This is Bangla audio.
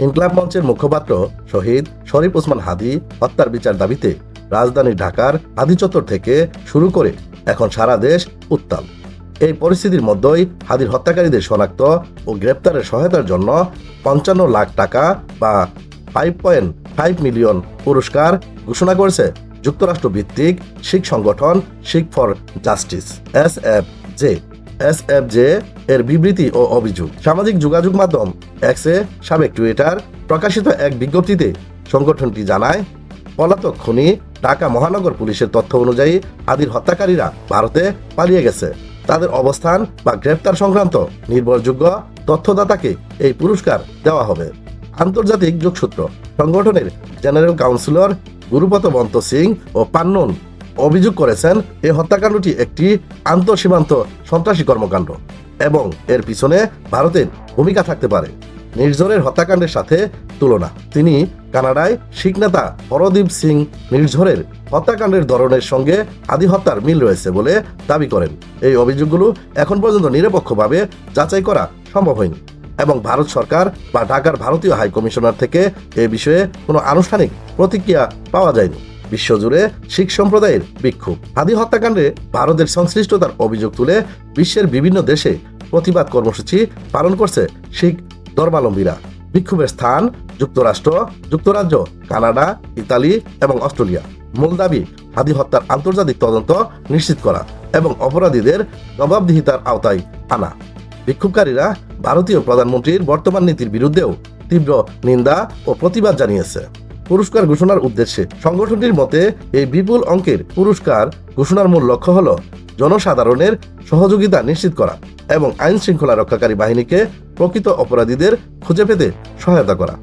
ইনকলাব মঞ্চের মুখপাত্র শহীদ শরীফ ওসমান হাদি হত্যার বিচার দাবিতে রাজধানী ঢাকার হাদি চত্বর থেকে শুরু করে এখন সারা দেশ উত্তাল। এই পরিস্থিতির মধ্যেই হাদির হত্যাকারীদের শনাক্ত ও গ্রেপ্তারের সহায়তার জন্য পঞ্চান্ন লাখ টাকা বা ফাইভ পয়েন্ট ফাইভ মিলিয়ন পুরস্কার ঘোষণা করেছে যুক্তরাষ্ট্র ভিত্তিক শিখ সংগঠন Sikh for justice, S F J. S F J এর বিবৃতি ও অভিযোগ। সামাজিক যোগাযোগ মাধ্যম এক্সে সাবেক টুইটার প্রকাশিত এক বিজ্ঞপ্তিতে সংগঠনটি জানায়, পলাতক খুনি ঢাকা মহানগর পুলিশের তথ্য অনুযায়ী আদির হত্যাকারীরা ভারতে পালিয়ে গেছে। তাদের অবস্থান বা গ্রেপ্তার সংক্রান্ত নির্ভরযোগ্য তথ্যদাতাকে এই পুরস্কার দেওয়া হবে। আন্তর্জাতিক যোগসূত্র সংগঠনের general councillor Gurpatwant Singh ও পান্নন অভিযোগ করেছেন এই হত্যাকাণ্ডটি একটি আন্তঃসীমান্ত সন্ত্রাসী কর্মকাণ্ড এবং এর পিছনে ভারতের ভূমিকা থাকতে পারে। নির্ঝরের হত্যাকাণ্ডের সাথে তুলনা। তিনি কানাডায় শিখ নেতা হরদীপ সিং নির্ঝরের হত্যাকাণ্ডের ধরনের সঙ্গে আদি হত্যার মিল রয়েছে বলে দাবি করেন। এই অভিযোগগুলো এখন পর্যন্ত নিরপেক্ষভাবে যাচাই করা সম্ভব হয়নি এবং ভারত সরকার বা ঢাকার ভারতীয় হাই কমিশনার থেকে এ বিষয়ে কোনো আনুষ্ঠানিক প্রতিক্রিয়া পাওয়া যায়নি। বিশ্বজুড়ে শিখ সম্প্রদায়ের বিক্ষোভ। হাদি হত্যাকাণ্ডে ভারতের সংশ্লিষ্টতার অভিযোগ তুলে বিশ্বের বিভিন্ন দেশে প্রতিবাদ কর্মসূচি পালন করছে শিখ ধর্মাবলম্বীরা। বিক্ষোভের স্থান যুক্তরাষ্ট্র, যুক্তরাজ্য, কানাডা, ইতালি এবং অস্ট্রেলিয়া। মূল দাবি, হাদি হত্যার আন্তর্জাতিক তদন্ত নিশ্চিত করা এবং অপরাধীদের জবাবদিহিতার আওতায় আনা। বিক্ষোভকারীরা ভারতীয় প্রধানমন্ত্রীর বর্তমান নীতির বিরুদ্ধেও তীব্র নিন্দা ও প্রতিবাদ জানিয়েছে। পুরস্কার ঘোষণার উদ্দেশ্যে সংগঠনটির মতে, এই বিপুল অঙ্কের পুরস্কার ঘোষণার মূল লক্ষ্য হল জনসাধারণের সহযোগিতা নিশ্চিত করা এবং আইন শৃঙ্খলা রক্ষাকারী বাহিনীকে প্রকৃত অপরাধীদের খুঁজে পেতে সহায়তা করা।